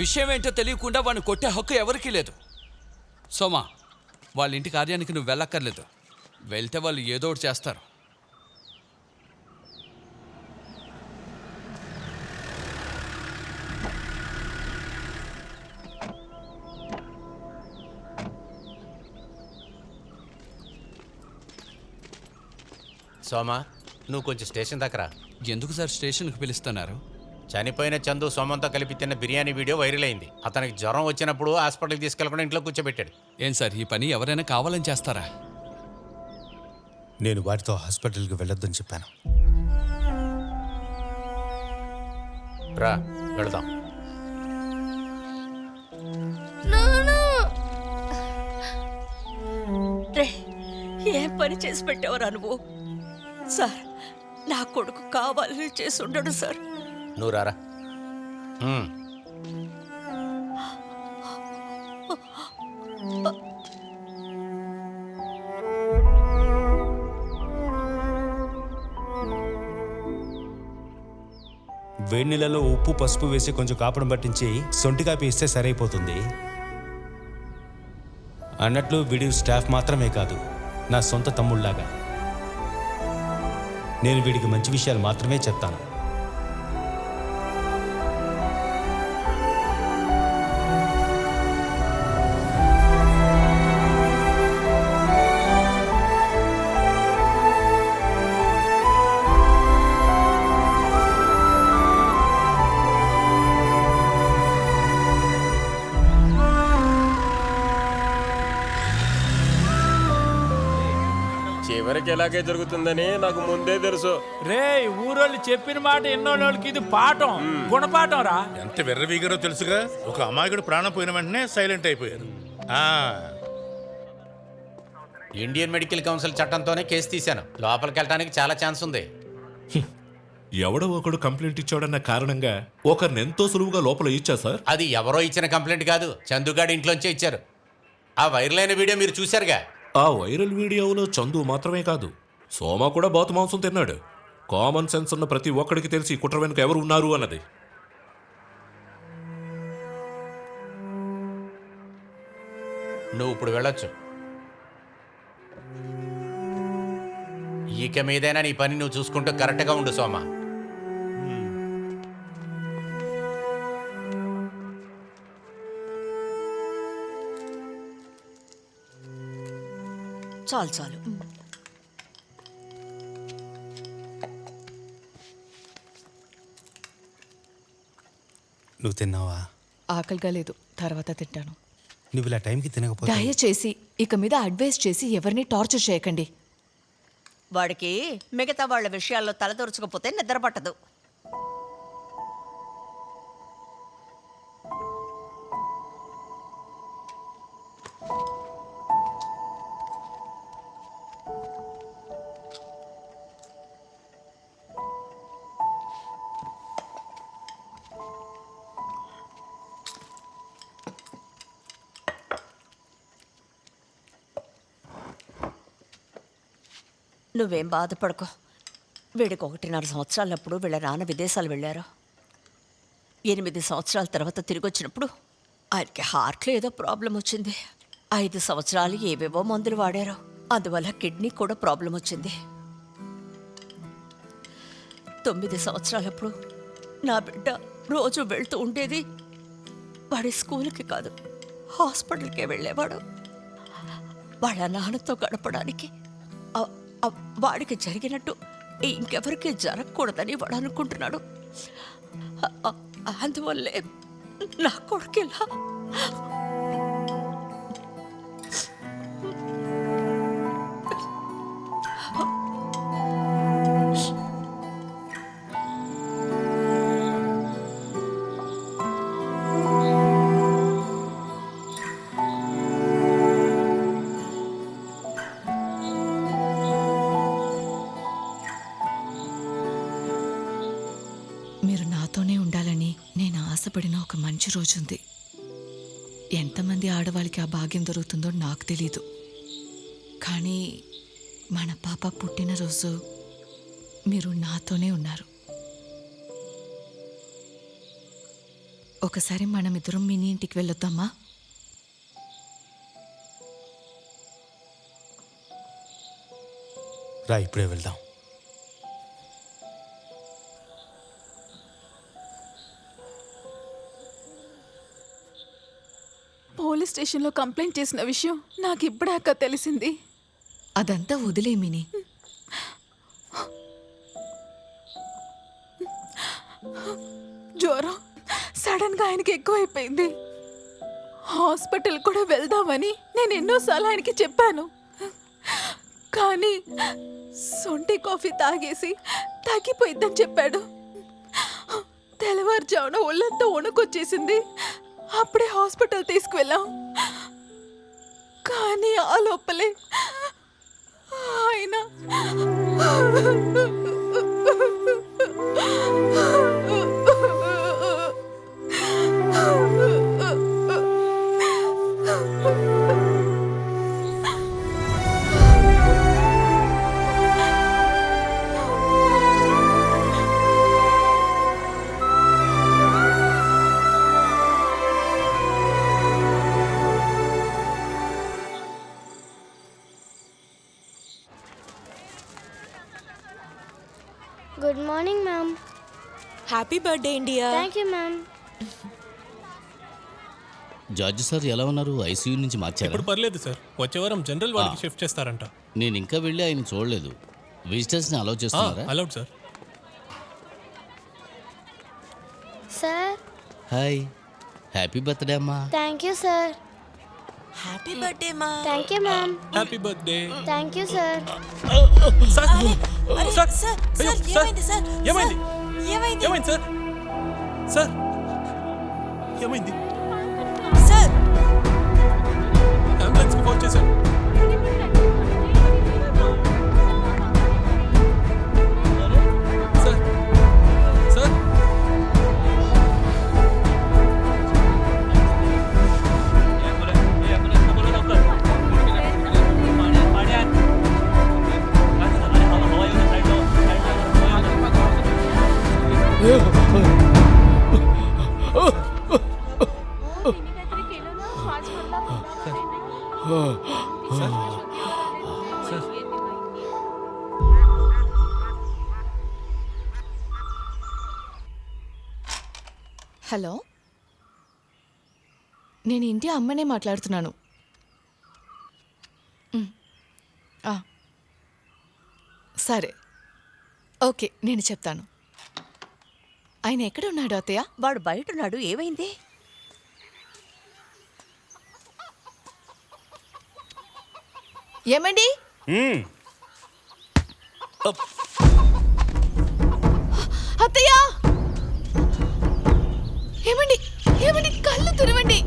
విషయం ఏంటో తెలియకుండా వాడిని కొట్టే హక్కు ఎవరికీ లేదు. సోమా వాళ్ళ ఇంటి కార్యానికి నువ్వు వెళ్ళక్కర్లేదు. వెళ్తే వాళ్ళు ఏదో ఒకటి చేస్తారు. సోమా నువ్వు కొంచెం స్టేషన్ దగ్గర ఎందుకు సార్ స్టేషన్కి పిలుస్తున్నారు? చనిపోయిన చందు సోమంతో కలిపి తిన్న బిర్యానీ వీడియో వైరల్ అయింది. అతనికి జ్వరం వచ్చినప్పుడు హాస్పిటల్కి తీసుకెళ్ళకుండా ఇంట్లో కూర్చోబెట్టాడు. ఏం సార్ ఈ పని ఎవరైనా కావాలని చేస్తారా? నేను వారితో హాస్పిటల్కి వెళ్ళొద్దని చెప్పాను. రా వెళదాం. ఏ పని చేసి పెట్టేవరా నువ్వు? సార్ నా కొడుకు కావాలని చేసి ఉండడు సార్. నువ్వు రారా హ్మ్. వేడి నీళ్ళలో ఉప్పు పసుపు వేసి కొంచెం కాపడం పట్టించి సొంటి కాపీ ఇస్తే సరైపోతుంది. అన్నట్లు వీడి స్టాఫ్ మాత్రమే కాదు నా సొంత తమ్ముళ్ళాగా నేను వీడికి మంచి విషయాలు మాత్రమే చెప్తాను. చివరికి ఎలాగే జరుగుతుందని నాకు ముందే తెలుసు. రే ఊరోళ్ళు చెప్పిన మాట ఎన్నోళ్ళకి ఇది పాఠం గుణపాఠం రా. ఎంత వెర్రవీగారో తెలుసుగా? ఒక అమాయకుడు ప్రాణం పోయిన వెంటనే సైలెంట్ అయిపోయారు. ఆ. ఇండియన్ మెడికల్ కౌన్సిల్ చట్టంతోనే కేసు తీశాను. లోపలికి వెళ్ళడానికి చాలా ఛాన్స్ ఉంది. ఎవడో ఒకడు కంప్లైంట్ ఇచ్చాడన్న కారణంగా ఒకరిని ఎంతో సులువుగా లోపల ఇచ్చా సార్? అది ఎవరో ఇచ్చిన కంప్లైంట్ కాదు చందుగాడి ఇంట్లోంచే ఇచ్చారు. ఆ వైరల్ అయిన వీడియో మీరు చూశారుగా? ఆ వైరల్ వీడియోలో చందు మాత్రమే కాదు సోమ కూడా బాతు మాంసం తిన్నాడు. కామన్ సెన్స్ ఉన్న ప్రతి ఒక్కడికి తెలిసి ఈ కుట్ర వెనుక ఎవరు ఉన్నారు అన్నది. నువ్వు ఇప్పుడు వెళ్ళొచ్చు. ఇక మీదైనా నీ పని నువ్వు చూసుకుంటూ కరెక్ట్గా ఉండు సోమా. చాలు చాలు. నువ్వు తిన్నావా? ఆకలిగా లేదు. తర్వాత తింటాను. నువ్వు ఇలా టైంకి తినకపోతే దయచేసి ఇక మీద అడ్వైస్ చేసి ఎవరిని టార్చర్ చేయకండి. వాడికి మిగతా వాళ్ళ విషయాల్లో తలదొరచకపోతే నిద్ర పట్టదు. నువ్వేం బాధపడకో. వీడికి ఒకటిన్నర సంవత్సరాలప్పుడు వీళ్ళ నాన్న విదేశాలు వెళ్ళారు. ఎనిమిది సంవత్సరాల తర్వాత తిరిగి వచ్చినప్పుడు ఆయనకి హార్ట్లో ఏదో ప్రాబ్లం వచ్చింది. ఐదు సంవత్సరాలు ఏవేవో మందులు వాడారు. అందువల్ల కిడ్నీ కూడా ప్రాబ్లం వచ్చింది. తొమ్మిది సంవత్సరాలప్పుడు నా బిడ్డ రోజు వెళ్తూ ఉండేది వాడి స్కూల్కి కాదు హాస్పిటల్కే వెళ్ళేవాడు. వాళ్ళ నాన్నతో గడపడానికి వాడికి జరిగినట్టు ఇంకెవరికి జరగకూడదని వాడు అనుకుంటున్నాడు. అందువల్లే నా కొడుకు ఇలా ఆశపడిన ఒక మంచి రోజుంది. ఎంతమంది ఆడవాళ్ళకి ఆ భాగ్యం దొరుకుతుందో నాకు తెలీదు. కానీ మన పాప పుట్టినరోజు మీరు నాతోనే ఉన్నారు. ఒకసారి మనమిద్దరం మినీ ఇంటికి వెళ్ళొద్దామా? రా ఇప్పుడే వెళ్దాం. స్టేషన్లో కంప్లైంట్ చేసిన విషయం నాకు ఇప్పుడే అక్క తెలిసింది. అదంతా వదిలే మినీ. జ్వరం సడన్గా ఆయనకి ఎక్కువైపోయింది. హాస్పిటల్ కూడా వెళ్దామని నేను ఎన్నోసార్లు ఆయనకి చెప్పాను. కానీ సొంటి కాఫీ తాగేసి తగ్గిపోయిద్దని చెప్పాడు. తెల్లవారుజామున ఒళ్ళంతా వణుకొచ్చేసింది. అప్పుడే హాస్పిటల్ తీసుకువెళ్ళాం. కానీ ఆ లోపలే ఆయన happy birthday India thank you ma'am George sir ఎలా ఉన్నారు? ఐసీయూ నుంచి మార్చారా? పర్లేదు సార్. వచ్చే వారం జనరల్ వార్డుకి షిఫ్ట్ చేస్తారంట. నేను ఇంకా వెళ్ళి ఆయన చూడలేదు. విజిటర్స్ని అలౌ చేస్తున్నారా? Allowed sir. Sir hi happy birthday అమ్మా. Thank you sir happy birthday మా thank you ma'am happy birthday thank you sir sir sir sir అయ్యో, సార్ సార్. ఏమైంది సార్ ఏమైంది? ఏమైంది? ఏమైంది సార్? సార్ ఏమైంది? సార్! అంబులెన్స్కి ఫోన్ చేశాను. హలో. నేను ఇంటి అమ్మనే మాట్లాడుతున్నాను. సరే. ఓకే నేను చెప్తాను. ఆయన ఎక్కడ ఉన్నాడు అత్తయ్య? వాడు బయట ఉన్నాడు ఏమైంది? ఏమండి? అత్తయ్య! ఏమండి? ఏమండి? కళ్ళు తెరవండి